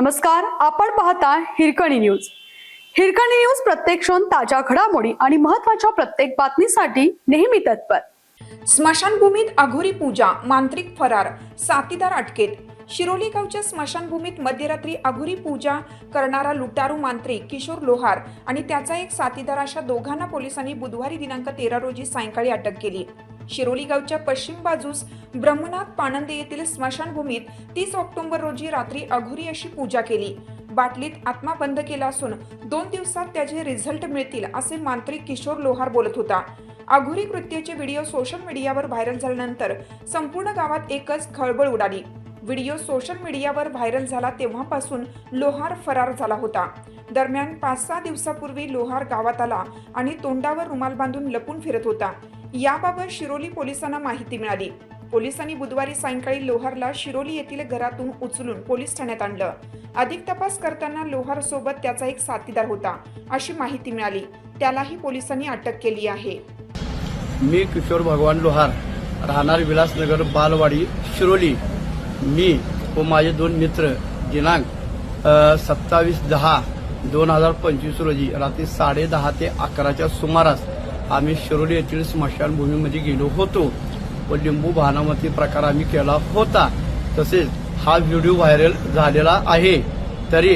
नमस्कार आपण पाहता हिरकणी न्यूज. हिरकणी न्यूज प्रत्येक क्षण ताज्या घडामोडी आणि महत्त्वाच्या प्रत्येक बातमीसाठी नेहमी तत्पर. स्मशानभूमीत अघोरी पूजा मांत्रिक फरार साथीदार अटकेत. शिरोली गावच्या स्मशानभूमीत मध्यरात्री अघोरी पूजा करणारा लुटारू मांत्रिक किशोर लोहार आणि त्याचा एक साथीदार अशा दोघांना पोलिसांनी बुधवारी दिनांक तेरा रोजी सायंकाळी अटक केली. शिरोली गावच्या पश्चिम बाजूस ब्रह्मनाथ पानंदे येथील स्मशानभूमीत तीस ऑक्टोबर रोजी रात्री अघोरी अशी पूजा केली. बाटलीत आत्मा बंद केला असून दोन दिवसात त्याचे रिझल्ट मिळतील असे मांत्रिक किशोर लोहार बोलत होता. अघोरी कृत्याचे व्हिडिओ सोशल मीडियावर व्हायरल झाल्यानंतर संपूर्ण गावात एकच खळबळ उडाली. व्हिडिओ सोशल मीडियावर व्हायरल झाला तेव्हापासून लोहार फरार झाला होता. दरम्यान पाच सहा दिवसापूर्वी लोहार गावात आला आणि तोंडावर रुमाल बांधून लपून फिरत होता. याबाबत शिरोली पोलिसांना माहिती मिळाली. पोलिसांनी बुधवारी सायंकाळी लोहारला शिरोली येथील घरातून उचलून पोलीस ठाण्यात आणलं. अधिक तपास करताना लोहार सोबत त्याचा एक साथीदार होता अशी माहिती मिळाली. त्यालाही पोलिसांनी अटक केली आहे. मी किशोर भगवान लोहार राहणार विलासनगर बालवाडी शिरोली. मी व माझे दोन मित्र दिनांक सत्तावीस दहा दोन हजार पंचवीस रोजी रात्री साडे दहा ते अकराच्या सुमारास आम्ही शिरोली येथील स्मशानभूमीमध्ये गेलो होतो व लिंबू भानामती प्रकार आम्ही केला होता. तसेच हा व्हिडिओ व्हायरल झालेला आहे. तरी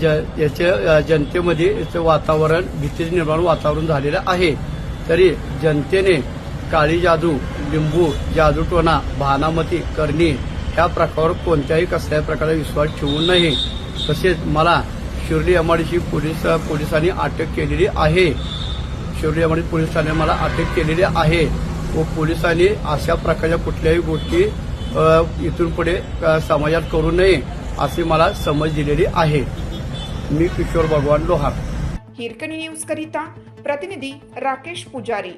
ज- याचे जनतेमध्ये याचं वातावरण भीतीचे निर्माण वातावरण झालेलं आहे. तरी जनतेने काळी जादू लिंबू जादूटोना भानामती करणी ह्या प्रकारावर कोणत्याही कसल्याही प्रकारे विश्वास ठेवू नये. तसेच मला शिर्डी एमआडीची पोलीस पोलिसांनी अटक केलेली आहे. शिर्डी पोलिसांनी पोलीस मला अटक केलेली आहे. व पोलिसांनी अशा प्रकारच्या कुठल्याही गोष्टी इथून पुढे समाजात करू नये अशी मला समज दिलेली आहे. मी किशोर भगवान लोहार. हिरकणी न्यूज करिता प्रतिनिधी राकेश पुजारी.